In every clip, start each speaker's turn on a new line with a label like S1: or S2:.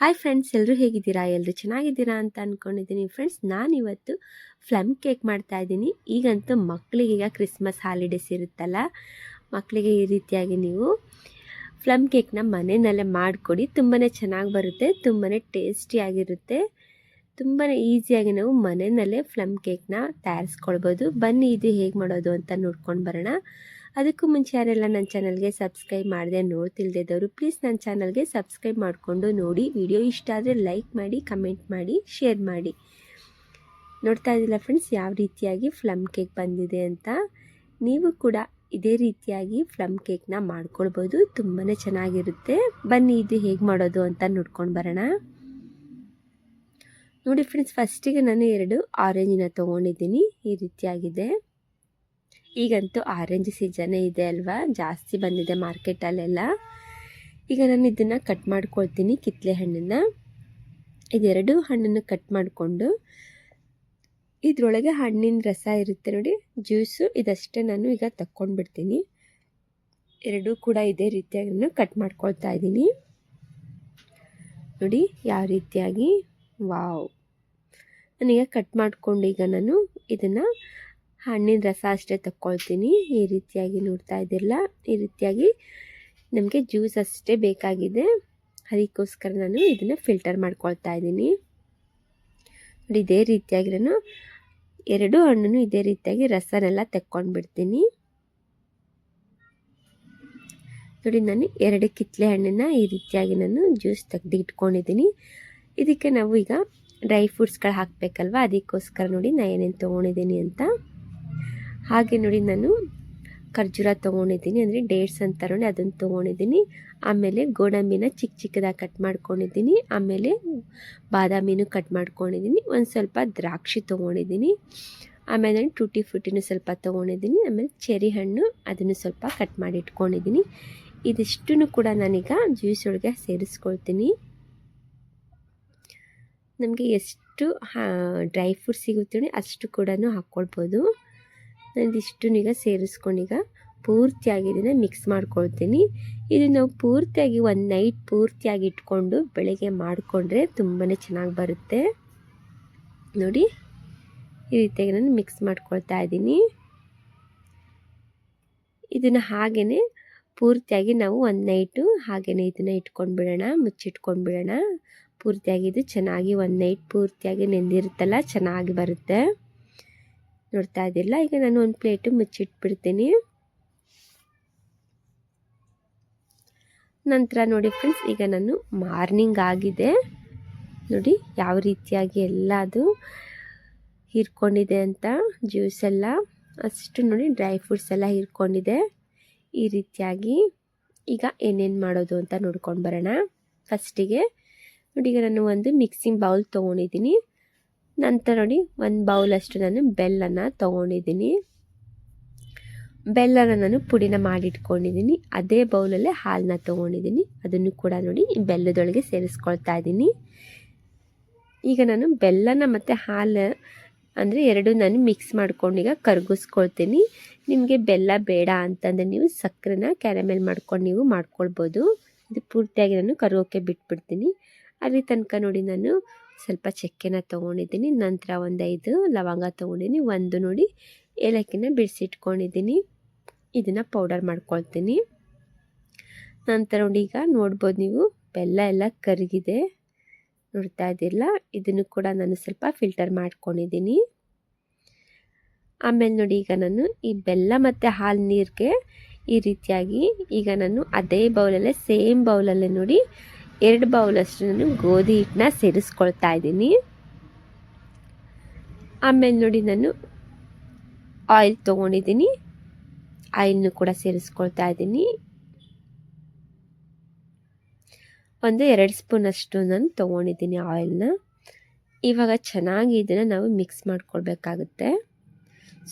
S1: Hi friends ಎಲ್ಲರೂ ಹೇಗಿದ್ದೀರಾ? ಎಲ್ಲರೂ ಚೆನ್ನಾಗಿದ್ದೀರಾ ಅಂತ ಅಂದ್ಕೊಂಡಿದ್ದೀನಿ ಫ್ರೆಂಡ್ಸ್ ನಾನಿವತ್ತು ಫ್ಲಮ್ ಕೇಕ್ ಮಾಡ್ತಾ ಇದ್ದೀನಿ. ಈಗಂತೂ ಮಕ್ಕಳಿಗೆ ಈಗ ಕ್ರಿಸ್ಮಸ್ ಹಾಲಿಡೇಸ್ ಇರುತ್ತಲ್ಲ ಮಕ್ಕಳಿಗೆ ಈ ರೀತಿಯಾಗಿ ನೀವು ಫ್ಲಮ್ ಕೇಕ್ನ ಮನೆಯಲ್ಲೇ ಮಾಡಿಕೊಡಿ. ತುಂಬಾ ಚೆನ್ನಾಗಿ ಬರುತ್ತೆ ತುಂಬಾ ಟೇಸ್ಟಿಯಾಗಿರುತ್ತೆ ತುಂಬಾ ಈಸಿಯಾಗಿ ನಾವು ಮನೆಯಲ್ಲೇ ಫ್ಲಮ್ ಕೇಕ್ನ ತಯಾರಿಸ್ಕೊಳ್ಬೋದು. ಬನ್ನಿ, ಇದು ಹೇಗೆ ಮಾಡೋದು ಅಂತ ನೋಡ್ಕೊಂಡು ಬರೋಣ. ಅದಕ್ಕೂ ಮುಂಚೆ ಯಾರೆಲ್ಲ ನನ್ನ ಚಾನಲ್ಗೆ ಸಬ್ಸ್ಕ್ರೈಬ್ ಮಾಡಿದೆ ನೋಡ್ತಿಲ್ದಿದ್ದವರು, ಪ್ಲೀಸ್ ನನ್ನ ಚಾನಲ್ಗೆ ಸಬ್ಸ್ಕ್ರೈಬ್ ಮಾಡಿಕೊಂಡು ನೋಡಿ. ವಿಡಿಯೋ ಇಷ್ಟ ಆದರೆ ಲೈಕ್ ಮಾಡಿ, ಕಮೆಂಟ್ ಮಾಡಿ, ಶೇರ್ ಮಾಡಿ. ನೋಡ್ತಾ ಇದ್ದಿಲ್ಲ ಫ್ರೆಂಡ್ಸ್, ಯಾವ ರೀತಿಯಾಗಿ ಫ್ಲಮ್ ಕೇಕ್ ಬಂದಿದೆ ಅಂತ? ನೀವು ಕೂಡ ಇದೇ ರೀತಿಯಾಗಿ ಫ್ಲಮ್ ಕೇಕ್ನ ಮಾಡ್ಕೊಳ್ಬೋದು. ತುಂಬಾ ಚೆನ್ನಾಗಿರುತ್ತೆ. ಬನ್ನಿ, ಇದು ಹೇಗೆ ಮಾಡೋದು ಅಂತ ನೋಡ್ಕೊಂಡು ಬರೋಣ. ನೋಡಿ ಫ್ರೆಂಡ್ಸ್, ಫಸ್ಟಿಗೆ ನಾನು ಎರಡು ಆರೆಂಜಿನ ತೊಗೊಂಡಿದ್ದೀನಿ. ಈ ರೀತಿಯಾಗಿದೆ. ಈಗಂತೂ ಆರೆಂಜ್ ಸೀಸನ್ನೇ ಇದೆ ಅಲ್ವಾ? ಜಾಸ್ತಿ ಬಂದಿದೆ ಮಾರ್ಕೆಟಲ್ಲೆಲ್ಲ ಈಗ ನಾನು ಇದನ್ನು ಕಟ್ ಮಾಡ್ಕೊಳ್ತೀನಿ ಕಿತ್ತಲೆ ಹಣ್ಣನ್ನು. ಇದೆರಡು ಹಣ್ಣನ್ನು ಕಟ್ ಮಾಡಿಕೊಂಡು ಇದರೊಳಗೆ ಹಣ್ಣಿನ ರಸ ಇರುತ್ತೆ ನೋಡಿ ಜ್ಯೂಸು ಇದಷ್ಟೇ ನಾನು ಈಗ ತಕ್ಕೊಂಡ್ಬಿಡ್ತೀನಿ. ಎರಡೂ ಕೂಡ ಇದೇ ರೀತಿಯಾಗಿ ನಾನು ಕಟ್ ಮಾಡ್ಕೊಳ್ತಾ ಇದ್ದೀನಿ. ನೋಡಿ, ಯಾವ ರೀತಿಯಾಗಿ? ವಾವ್. ನಾನೀಗ ಕಟ್ ಮಾಡಿಕೊಂಡು ಈಗ ನಾನು ಇದನ್ನು ಹಣ್ಣಿನ ರಸ ಅಷ್ಟೇ ತಕ್ಕೊಳ್ತೀನಿ. ಈ ರೀತಿಯಾಗಿ ನೋಡ್ತಾ ಇದ್ದಿಲ್ಲ ಈ ರೀತಿಯಾಗಿ ನಮಗೆ ಜ್ಯೂಸ್ ಅಷ್ಟೇ ಬೇಕಾಗಿದೆ. ಅದಕ್ಕೋಸ್ಕರ ನಾನು ಇದನ್ನು ಫಿಲ್ಟರ್ ಮಾಡ್ಕೊಳ್ತಾ ಇದ್ದೀನಿ. ನೋಡಿ, ಇದೇ ರೀತಿಯಾಗಿ ನಾನು ಎರಡು ಹಣ್ಣನ್ನು ಇದೇ ರೀತಿಯಾಗಿ ರಸನೆಲ್ಲ ಬಿಡ್ತೀನಿ ನೋಡಿ, ನಾನು ಎರಡು ಕಿತ್ತಲೆ ಹಣ್ಣನ್ನು ಈ ರೀತಿಯಾಗಿ ನಾನು ಜ್ಯೂಸ್ ತೆಗೆದು ಇಟ್ಕೊಂಡಿದ್ದೀನಿ ಇದಕ್ಕೆ ನಾವು ಈಗ ಡ್ರೈ ಫ್ರೂಟ್ಸ್ಗಳು ಹಾಕಬೇಕಲ್ವ? ಅದಕ್ಕೋಸ್ಕರ ನೋಡಿ, ನಾನು ಏನೇನು ತೊಗೊಂಡಿದ್ದೀನಿ ಅಂತ. ಹಾಗೆ ನೋಡಿ ನಾನು ಖರ್ಜೂರ ತೊಗೊಂಡಿದ್ದೀನಿ, ಅಂದರೆ ಡೇಟ್ಸ್ ಅಂತ ನೋಡಿ ಅದನ್ನು ತೊಗೊಂಡಿದ್ದೀನಿ. ಆಮೇಲೆ ಗೋಡಂಬಿನ ಚಿಕ್ಕ ಚಿಕ್ಕದಾಗಿ ಕಟ್ ಮಾಡ್ಕೊಂಡಿದ್ದೀನಿ. ಆಮೇಲೆ ಬಾದಾಮಿನೂ ಕಟ್ ಮಾಡ್ಕೊಂಡಿದ್ದೀನಿ. ಒಂದು ಸ್ವಲ್ಪ ದ್ರಾಕ್ಷಿ ತೊಗೊಂಡಿದ್ದೀನಿ. ಆಮೇಲೆ ನಾನು ಟೂಟಿ ಫ್ರೂಟಿನೂ ಸ್ವಲ್ಪ ತೊಗೊಂಡಿದ್ದೀನಿ. ಆಮೇಲೆ ಚೆರಿ ಹಣ್ಣು ಅದನ್ನು ಸ್ವಲ್ಪ ಕಟ್ ಮಾಡಿ ಇಟ್ಕೊಂಡಿದ್ದೀನಿ ಇದಿಷ್ಟನ್ನು ಕೂಡ ನಾನೀಗ ಜ್ಯೂಸ್ ಒಳಗೆ ಸೇರಿಸ್ಕೊಳ್ತೀನಿ. ನಮಗೆ ಎಷ್ಟು ಡ್ರೈ ಫ್ರೂಟ್ ಸಿಗುತ್ತೆ ಅಷ್ಟು ಕೂಡ ಹಾಕ್ಕೊಳ್ಬೋದು. ನಾನು ಈಗ ಸೇರಿಸ್ಕೊಂಡೀಗ ಪೂರ್ತಿಯಾಗಿ ಇದನ್ನು ಮಿಕ್ಸ್ ಮಾಡ್ಕೊಳ್ತೀನಿ. ಇದು ನಾವು ಪೂರ್ತಿಯಾಗಿ ಒಂದು ನೈಟ್ ಪೂರ್ತಿಯಾಗಿ ಇಟ್ಕೊಂಡು ಬೆಳಗ್ಗೆ ಮಾಡಿಕೊಂಡ್ರೆ ತುಂಬಾ ಚೆನ್ನಾಗಿ ಬರುತ್ತೆ. ನೋಡಿ, ಈ ರೀತಿಯಾಗಿ ನಾನು ಮಿಕ್ಸ್ ಮಾಡ್ಕೊಳ್ತಾ ಇದ್ದೀನಿ. ಇದನ್ನು ಹಾಗೆಯೇ ಪೂರ್ತಿಯಾಗಿ ನಾವು ಒಂದು ನೈಟು ಹಾಗೇ ಇದನ್ನು ಇಟ್ಕೊಂಡು ಬಿಡೋಣ ಮುಚ್ಚಿಟ್ಕೊಂಡು ಬಿಡೋಣ ಪೂರ್ತಿಯಾಗಿ ಇದು ಚೆನ್ನಾಗಿ ಒಂದು ನೈಟ್ ಪೂರ್ತಿಯಾಗಿ ನೆಂದಿರುತ್ತಲ್ಲ, ಚೆನ್ನಾಗಿ ಬರುತ್ತೆ. ನೋಡ್ತಾ ಇದ್ದಿಲ್ಲ. ಈಗ ನಾನು ಒಂದು ಪ್ಲೇಟು ಮುಚ್ಚಿಟ್ಬಿಡ್ತೀನಿ. ನಂತರ ನೋಡಿ ಫ್ರೆಂಡ್ಸ್ ಈಗ ನಾನು ಮಾರ್ನಿಂಗ್ ಆಗಿದೆ. ನೋಡಿ ಯಾವ ರೀತಿಯಾಗಿ ಎಲ್ಲ ಅದು ಹೀರ್ಕೊಂಡಿದೆ ಅಂತ ಜ್ಯೂಸ್ ಎಲ್ಲ. ಅಷ್ಟು ನೋಡಿ ಡ್ರೈ ಫ್ರೂಟ್ಸ್ ಎಲ್ಲ ಹೀರ್ಕೊಂಡಿದೆ. ಈ ರೀತಿಯಾಗಿ ಈಗ ಏನೇನು ಮಾಡೋದು ಅಂತ ನೋಡ್ಕೊಂಡು ಬರೋಣ. ಫಸ್ಟಿಗೆ ನೋಡಿ ಈಗ ನಾನು ಒಂದು ಮಿಕ್ಸಿಂಗ್ ಬೌಲ್ ತೊಗೊಂಡಿದ್ದೀನಿ. ನಂತರ ನೋಡಿ ಒಂದು ಬೌಲಷ್ಟು ನಾನು ಬೆಲ್ಲನ ತೊಗೊಂಡಿದ್ದೀನಿ. ಬೆಲ್ಲನ ನಾನು ಪುಡಿನ ಮಾಡಿಟ್ಕೊಂಡಿದ್ದೀನಿ. ಅದೇ ಬೌಲಲ್ಲೇ ಹಾಲನ್ನ ತೊಗೊಂಡಿದ್ದೀನಿ. ಅದನ್ನು ಕೂಡ ನೋಡಿ ಬೆಲ್ಲದೊಳಗೆ ಸೇರಿಸ್ಕೊಳ್ತಾ ಇದ್ದೀನಿ. ಈಗ ನಾನು ಬೆಲ್ಲನ ಮತ್ತು ಹಾಲು ಅಂದರೆ ಎರಡು ನಾನು ಮಿಕ್ಸ್ ಮಾಡ್ಕೊಂಡು ಈಗ ಕರಗಿಸ್ಕೊಳ್ತೀನಿ. ನಿಮಗೆ ಬೆಲ್ಲ ಬೇಡ ಅಂತಂದರೆ ನೀವು ಸಕ್ಕರೆನ ಕ್ಯಾರಮೆಲ್ ಮಾಡ್ಕೊಂಡು ನೀವು ಮಾಡ್ಕೊಳ್ಬೋದು. ಇದು ಪೂರ್ತಿಯಾಗಿ ನಾನು ಕರಗೋಕೆ ಬಿಟ್ಬಿಡ್ತೀನಿ. ಅಲ್ಲಿ ತನಕ ನೋಡಿ ನಾನು ಸ್ವಲ್ಪ ಚಕ್ಕೆನ ತೊಗೊಂಡಿದ್ದೀನಿ, ನಂತರ ಒಂದು ಐದು ಲವಂಗ ತೊಗೊಂಡಿದ್ದೀನಿ ಒಂದು ನೋಡಿ ಏಲಕ್ಕಿನ ಬಿಡಿಸಿಟ್ಕೊಂಡಿದ್ದೀನಿ ಇದನ್ನು ಪೌಡರ್ ಮಾಡ್ಕೊಳ್ತೀನಿ. ನಂತರ ನೋಡಿ ಈಗ ನೋಡ್ಬೋದು ನೀವು, ಬೆಲ್ಲ ಎಲ್ಲ ಕರಗಿದೆ. ನೋಡ್ತಾ ಇದ್ದಿಲ್ಲ ಇದನ್ನು ಕೂಡ ನಾನು ಸ್ವಲ್ಪ ಫಿಲ್ಟರ್ ಮಾಡ್ಕೊಂಡಿದ್ದೀನಿ ಆಮೇಲೆ ನೋಡಿ ಈಗ ನಾನು ಈ ಬೆಲ್ಲ ಮತ್ತು ಹಾಲು ನೀರಿಗೆ ಈ ರೀತಿಯಾಗಿ ಈಗ ನಾನು ಅದೇ ಬೌಲಲ್ಲೇ ಸೇಮ್ ಬೌಲಲ್ಲೇ ನೋಡಿ ಎರಡು ಬೌಲಷ್ಟು ನಾನು ಗೋಧಿ ಹಿಟ್ಟನ್ನ ಸೇರಿಸ್ಕೊಳ್ತಾ ಇದ್ದೀನಿ. ಆಮೇಲೆ ನೋಡಿ ನಾನು ಆಯಿಲ್ ತೊಗೊಂಡಿದ್ದೀನಿ. ಆಯಿಲ್ನು ಕೂಡ ಸೇರಿಸ್ಕೊಳ್ತಾ ಇದ್ದೀನಿ. ಒಂದು ಎರಡು ಸ್ಪೂನಷ್ಟು ನಾನು ತೊಗೊಂಡಿದ್ದೀನಿ ಆಯಿಲ್ನ ಇವಾಗ ಚೆನ್ನಾಗಿ ಇದನ್ನು ನಾವು ಮಿಕ್ಸ್ ಮಾಡ್ಕೊಳ್ಬೇಕಾಗುತ್ತೆ.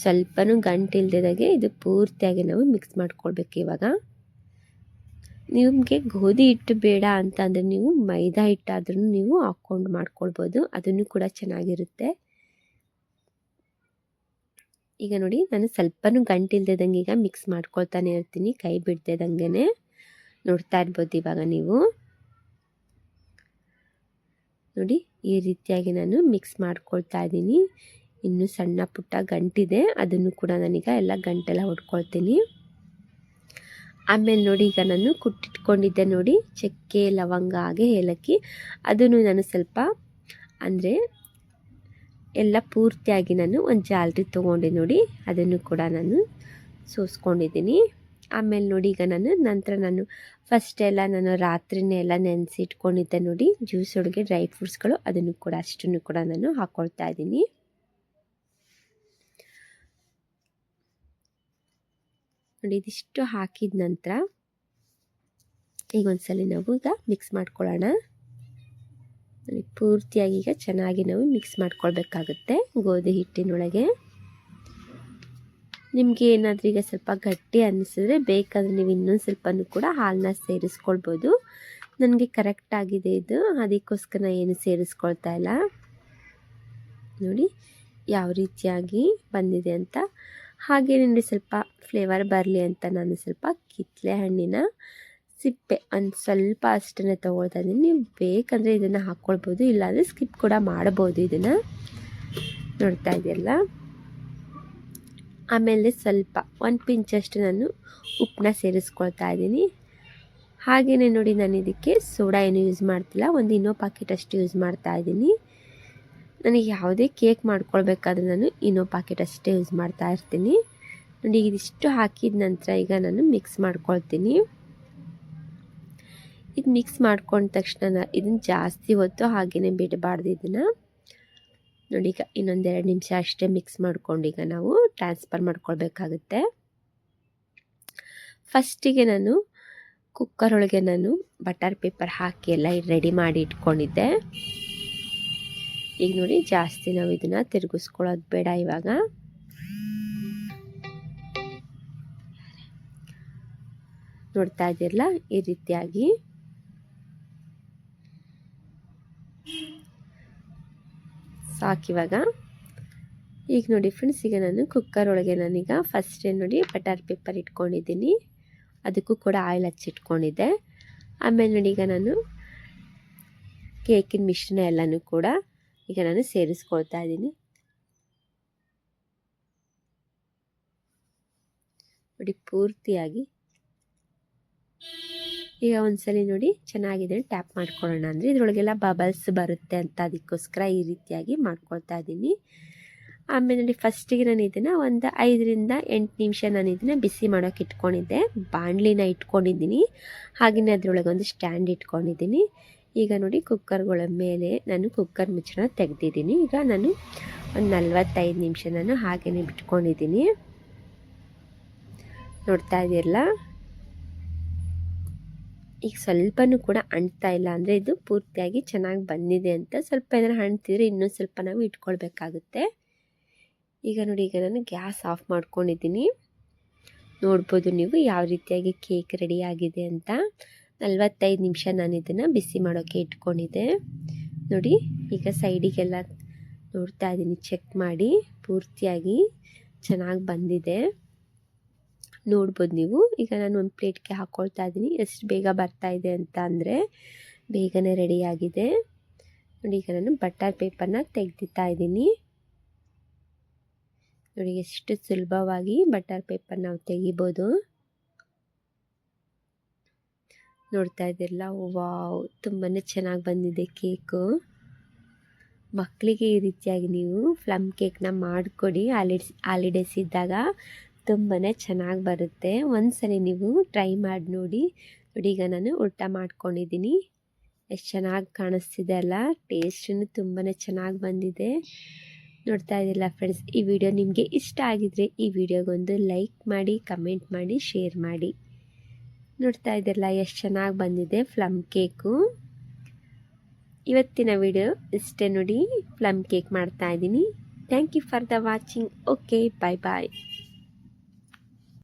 S1: ಸ್ವಲ್ಪನೂ ಗಂಟಿಲ್ದಿದಾಗೆ ಇದು ಪೂರ್ತಿಯಾಗಿ ನಾವು ಮಿಕ್ಸ್ ಮಾಡ್ಕೊಳ್ಬೇಕು ಇವಾಗ. ನಿಮಗೆ ಗೋಧಿ ಹಿಟ್ಟು ಬೇಡ ಅಂತ ಅಂದರೆ ನೀವು ಮೈದಾ ಹಿಟ್ಟಾದ್ರೂ ನೀವು ಹಾಕ್ಕೊಂಡು ಮಾಡ್ಕೊಳ್ಬೋದು. ಅದನ್ನು ಕೂಡ ಚೆನ್ನಾಗಿರುತ್ತೆ. ಈಗ ನೋಡಿ, ನಾನು ಸ್ವಲ್ಪನೂ ಗಂಟಿಲ್ದಿದಂಗೆ ಈಗ ಮಿಕ್ಸ್ ಮಾಡ್ಕೊಳ್ತಾನೆ ಇರ್ತೀನಿ, ಕೈ ಬಿಡ್ತಿದ್ದಂಗೆ ನೋಡ್ತಾ ಇರ್ಬೋದು ಇವಾಗ ನೀವು. ನೋಡಿ, ಈ ರೀತಿಯಾಗಿ ನಾನು ಮಿಕ್ಸ್ ಮಾಡ್ಕೊಳ್ತಾ ಇದ್ದೀನಿ. ಇನ್ನು ಸಣ್ಣ ಪುಟ್ಟ ಗಂಟಿದೆ. ಅದನ್ನು ಕೂಡ ನಾನೀಗ ಎಲ್ಲ ಗಂಟೆಲ್ಲ ಹೊಡ್ಕೊಳ್ತೀನಿ. ಆಮೇಲೆ ನೋಡಿ ಈಗ ನಾನು ಕುಟ್ಟಿಟ್ಕೊಂಡಿದ್ದೆ ನೋಡಿ, ಚಕ್ಕೆ, ಲವಂಗ ಹಾಗೆ ಏಲಕ್ಕಿ. ಅದನ್ನು ನಾನು ಸ್ವಲ್ಪ ಅಂದರೆ ಎಲ್ಲ ಪೂರ್ತಿಯಾಗಿ ನಾನು ಒಂದು ಜಾಲರಿ ತೊಗೊಂಡೆ ನೋಡಿ, ಅದನ್ನು ಕೂಡ ನಾನು ಸೋಸ್ಕೊಂಡಿದ್ದೀನಿ. ಆಮೇಲೆ ನೋಡಿ ಈಗ ನಾನು ನಂತರ ನಾನು ಫಸ್ಟ್ ಎಲ್ಲ ನಾನು ರಾತ್ರಿನೇ ಎಲ್ಲ ನೆನೆಸಿ ಇಟ್ಕೊಂಡಿದ್ದೆ ನೋಡಿ, ಜ್ಯೂಸ್ ಒಳಗೆ ಡ್ರೈ ಫ್ರೂಟ್ಸ್ಗಳು ಅದನ್ನು ಕೂಡ ಅಷ್ಟನ್ನು ಕೂಡ ನಾನು ಹಾಕ್ಕೊಳ್ತಾ ಇದ್ದೀನಿ. ನೋಡಿ, ಇದಿಷ್ಟು ಹಾಕಿದ ನಂತರ ಈಗ ಒಂದ್ಸಲ ನಾವು ಈಗ ಮಿಕ್ಸ್ ಮಾಡ್ಕೊಳ್ಳೋಣ. ಪೂರ್ತಿಯಾಗಿ ಈಗ ಚೆನ್ನಾಗಿ ನಾವು ಮಿಕ್ಸ್ ಮಾಡ್ಕೊಳ್ಬೇಕಾಗುತ್ತೆ ಗೋಧಿ ಹಿಟ್ಟಿನೊಳಗೆ. ನಿಮಗೆ ಏನಾದರೂ ಈಗ ಸ್ವಲ್ಪ ಗಟ್ಟಿ ಅನ್ನಿಸಿದ್ರೆ ಬೇಕಾದರೆ ನೀವು ಇನ್ನೊಂದು ಸ್ವಲ್ಪನೂ ಕೂಡ ಹಾಲನ್ನ ಸೇರಿಸ್ಕೊಳ್ಬೋದು. ನನಗೆ ಕರೆಕ್ಟ್ ಆಗಿದೆ ಇದು, ಅದಕ್ಕೋಸ್ಕರ ಏನು ಸೇರಿಸ್ಕೊಳ್ತಾ ಇಲ್ಲ. ನೋಡಿ, ಯಾವ ರೀತಿಯಾಗಿ ಬಂದಿದೆ ಅಂತ ಹಾಗೆ ನಿಮಗೆ ಸ್ವಲ್ಪ ಫ್ಲೇವರ್ ಬರಲಿ ಅಂತ ನಾನು ಸ್ವಲ್ಪ ಕಿತ್ತಲೆ ಹಣ್ಣಿನ ಸಿಪ್ಪೆ ಒಂದು ಸ್ವಲ್ಪ ಅಷ್ಟನ್ನೇ ತೊಗೊಳ್ತಾ ಇದ್ದೀನಿ. ನೀವು ಬೇಕಂದರೆ ಇದನ್ನು ಹಾಕ್ಕೊಳ್ಬೋದು ಇಲ್ಲಾಂದರೆ ಸ್ಕಿಪ್ ಕೂಡ ಮಾಡ್ಬೋದು ಇದನ್ನು. ನೋಡ್ತಾ ಇದೆಯಲ್ಲ? ಆಮೇಲೆ ಸ್ವಲ್ಪ, ಒಂದು ಪಿಂಚಷ್ಟು ನಾನು ಉಪ್ಪನ್ನ ಸೇರಿಸ್ಕೊಳ್ತಾ ಇದ್ದೀನಿ. ಹಾಗೆಯೇ ನೋಡಿ ನಾನು ಇದಕ್ಕೆ ಸೋಡಾ ಏನು ಯೂಸ್ ಮಾಡ್ತಿಲ್ಲ, ಒಂದು ಇನ್ನೋ ಪಾಕೆಟ್ ಅಷ್ಟು ಯೂಸ್ ಮಾಡ್ತಾ ಇದ್ದೀನಿ. ನನಗೆ ಯಾವುದೇ ಕೇಕ್ ಮಾಡ್ಕೊಳ್ಬೇಕಾದ್ರೆ ನಾನು ಇನ್ನೋ ಪಾಕೆಟ್ ಅಷ್ಟೇ ಯೂಸ್ ಮಾಡ್ತಾ ಇರ್ತೀನಿ. ನೋಡಿ, ಇದಿಷ್ಟು ಹಾಕಿದ ನಂತರ ಈಗ ನಾನು ಮಿಕ್ಸ್ ಮಾಡ್ಕೊಳ್ತೀನಿ. ಇದು ಮಿಕ್ಸ್ ಮಾಡ್ಕೊಂಡ ತಕ್ಷಣ ಇದನ್ನು ಜಾಸ್ತಿ ಹೊತ್ತು ಹಾಗೆಯೇ ಬಿಡಬಾರ್ದು ಇದನ್ನು. ನೋಡಿ, ಈಗ ಇನ್ನೊಂದೆರಡು ನಿಮಿಷ ಅಷ್ಟೇ ಮಿಕ್ಸ್ ಮಾಡ್ಕೊಂಡು ಈಗ ನಾವು ಟ್ರಾನ್ಸ್ಫರ್ ಮಾಡ್ಕೊಳ್ಬೇಕಾಗುತ್ತೆ. ಫಸ್ಟಿಗೆ ನಾನು ಕುಕ್ಕರ್ ಒಳಗೆ ನಾನು ಬಟರ್ ಪೇಪರ್ ಹಾಕಿ ಎಲ್ಲ ರೆಡಿ ಮಾಡಿ ಇಟ್ಕೊಂಡಿದ್ದೆ. ಈಗ ನೋಡಿ, ಜಾಸ್ತಿ ನಾವು ಇದನ್ನು ತಿರುಗಿಸ್ಕೊಳ್ಳೋದು ಬೇಡ ಇವಾಗ. ನೋಡ್ತಾ ಇದ್ದೀರಲ್ಲ ಈ ರೀತಿಯಾಗಿ. ಸಾಕಿವಾಗ ಈಗ ನೋಡಿ ಫ್ರೆಂಡ್ಸ್ ಈಗ ನಾನು ಕುಕ್ಕರ್ ಒಳಗೆ ನಾನೀಗ ಫಸ್ಟ್ ನೋಡಿ ಬಟರ್ ಪೇಪರ್ ಇಟ್ಕೊಂಡಿದ್ದೀನಿ. ಅದಕ್ಕೂ ಕೂಡ ಆಯಿಲ್ ಹಚ್ಚಿಟ್ಕೊಂಡಿದ್ದೆ. ಆಮೇಲೆ ನೋಡಿ ಈಗ ನಾನು ಕೇಕಿನ ಮಿಶ್ರಣ ಎಲ್ಲನೂ ಕೂಡ ಈಗ ನಾನು ಸೇರಿಸ್ಕೊಳ್ತಾ ಇದ್ದೀನಿ. ನೋಡಿ, ಪೂರ್ತಿಯಾಗಿ. ಈಗ ಒಂದ್ಸಲಿ ನೋಡಿ, ಚೆನ್ನಾಗಿದೆ ಟ್ಯಾಪ್ ಮಾಡ್ಕೊಳ್ಳೋಣ ಅಂದರೆ ಇದರೊಳಗೆಲ್ಲ ಬಬಲ್ಸ್ ಬರುತ್ತೆ ಅಂತ ಅದಕ್ಕೋಸ್ಕರ ಈ ರೀತಿಯಾಗಿ ಮಾಡ್ಕೊಳ್ತಾ ಇದ್ದೀನಿ. ಆಮೇಲೆ ನೋಡಿ ಫಸ್ಟಿಗೆ ನಾನು ಇದನ್ನು ಒಂದು ಐದರಿಂದ ಎಂಟು ನಿಮಿಷ ನಾನು ಇದನ್ನು ಬಿಸಿ ಮಾಡೋಕೆ ಇಟ್ಕೊಂಡಿದ್ದೆ. ಬಾಣಲಿನ ಇಟ್ಕೊಂಡಿದ್ದೀನಿ. ಹಾಗೆಯೇ ಅದರೊಳಗೆ ಒಂದು ಸ್ಟ್ಯಾಂಡ್ ಇಟ್ಕೊಂಡಿದ್ದೀನಿ. ಈಗ ನೋಡಿ ಕುಕ್ಕರ್ಗಳ ಮೇಲೆ ನಾನು ಕುಕ್ಕರ್ ಮುಚ್ಚಳ ತೆಗೆದಿದ್ದೀನಿ. ಈಗ ನಾನು ಒಂದು ನಲ್ವತ್ತೈದು ನಿಮಿಷ ನಾನು ಹಾಗೆಯೇ ಬಿಟ್ಕೊಂಡಿದ್ದೀನಿ. ನೋಡ್ತಾ ಇದ್ದೀರಲ್ಲ ಈಗ ಸ್ವಲ್ಪನೂ ಕೂಡ ಅಂಟ್ತಾ ಇಲ್ಲ ಅಂದರೆ ಇದು ಪೂರ್ತಿಯಾಗಿ ಚೆನ್ನಾಗಿ ಬಂದಿದೆ ಅಂತ ಸ್ವಲ್ಪ ಏನಾರು ಅಂಟಿದ್ರೆ ಇನ್ನೂ ಸ್ವಲ್ಪ ನಾವು ಇಟ್ಕೊಳ್ಬೇಕಾಗುತ್ತೆ. ಈಗ ನೋಡಿ, ಈಗ ನಾನು ಗ್ಯಾಸ್ ಆಫ್ ಮಾಡ್ಕೊಂಡಿದ್ದೀನಿ. ನೋಡ್ಬೋದು ನೀವು ಯಾವ ರೀತಿಯಾಗಿ ಕೇಕ್ ರೆಡಿ ಆಗಿದೆ ಅಂತ. ನಲ್ವತ್ತೈದು ನಿಮಿಷ ನಾನು ಇದನ್ನು ಬಿಸಿ ಮಾಡೋಕ್ಕೆ ಇಟ್ಕೊಂಡಿದ್ದೆ. ನೋಡಿ, ಈಗ ಸೈಡಿಗೆಲ್ಲ ನೋಡ್ತಾ ಇದ್ದೀನಿ ಚೆಕ್ ಮಾಡಿ, ಪೂರ್ತಿಯಾಗಿ ಚೆನ್ನಾಗಿ ಬಂದಿದೆ. ನೋಡ್ಬೋದು ನೀವು. ಈಗ ನಾನು ಒಂದು ಪ್ಲೇಟ್ಗೆ ಹಾಕ್ಕೊಳ್ತಾ ಇದ್ದೀನಿ ಎಷ್ಟು ಬೇಗ ಬರ್ತಾ ಇದೆ ಅಂತ ಅಂದರೆ ಬೇಗನೆ ರೆಡಿಯಾಗಿದೆ ನೋಡಿ, ಈಗ ನಾನು ಬಟರ್ ಪೇಪರ್ನ ತೆಗ್ದಿತಾ ಇದ್ದೀನಿ ನೋಡಿ, ಎಷ್ಟು ಸುಲಭವಾಗಿ ಬಟರ್ ಪೇಪರ್ ನಾವು ತೆಗಿಬೋದು. ನೋಡ್ತಾ ಇದ್ದಿರಲ್ಲ? ವಾವ್ ತುಂಬಾ ಚೆನ್ನಾಗಿ ಬಂದಿದೆ ಕೇಕು. ಮಕ್ಕಳಿಗೆ ಈ ರೀತಿಯಾಗಿ ನೀವು ಫ್ಲಮ್ ಕೇಕ್ನ ಮಾಡಿಕೊಡಿ. ಹಾಲಿಡ್ಸ್ ಹಾಲಿಡೇಸ್ ಇದ್ದಾಗ ತುಂಬಾ ಚೆನ್ನಾಗಿ ಬರುತ್ತೆ. ಒಂದ್ಸಲಿ ನೀವು ಟ್ರೈ ಮಾಡಿ ನೋಡಿ. ನೋಡಿ, ಈಗ ನಾನು ಊಟ ಮಾಡ್ಕೊಂಡಿದ್ದೀನಿ. ಎಷ್ಟು ಚೆನ್ನಾಗಿ ಕಾಣಿಸ್ತಿದೆ ಅಲ್ಲ? ಟೇಸ್ಟನ್ನು ತುಂಬಾ ಚೆನ್ನಾಗಿ ಬಂದಿದೆ. ನೋಡ್ತಾ ಇದ್ದಿಲ್ಲ ಫ್ರೆಂಡ್ಸ್, ಈ ವಿಡಿಯೋ ನಿಮಗೆ ಇಷ್ಟ ಆಗಿದ್ರೆ ಈ ವಿಡಿಯೋಗೊಂದು ಲೈಕ್ ಮಾಡಿ, ಕಮೆಂಟ್ ಮಾಡಿ, ಶೇರ್ ಮಾಡಿ. ನೋಡ್ತಾ ಇದ್ದಿರಲ್ಲ, ಎಷ್ಟು ಚೆನ್ನಾಗಿ ಬಂದಿದೆ ಫ್ಲಮ್ ಕೇಕು ಇವತ್ತಿನ ವಿಡಿಯೋ ಇಷ್ಟೇ ನೋಡಿ ಪ್ಲಮ್ ಕೇಕ್ ಮಾಡ್ತಾ ಇದ್ದೀನಿ. Thank you for the watching okay bye bye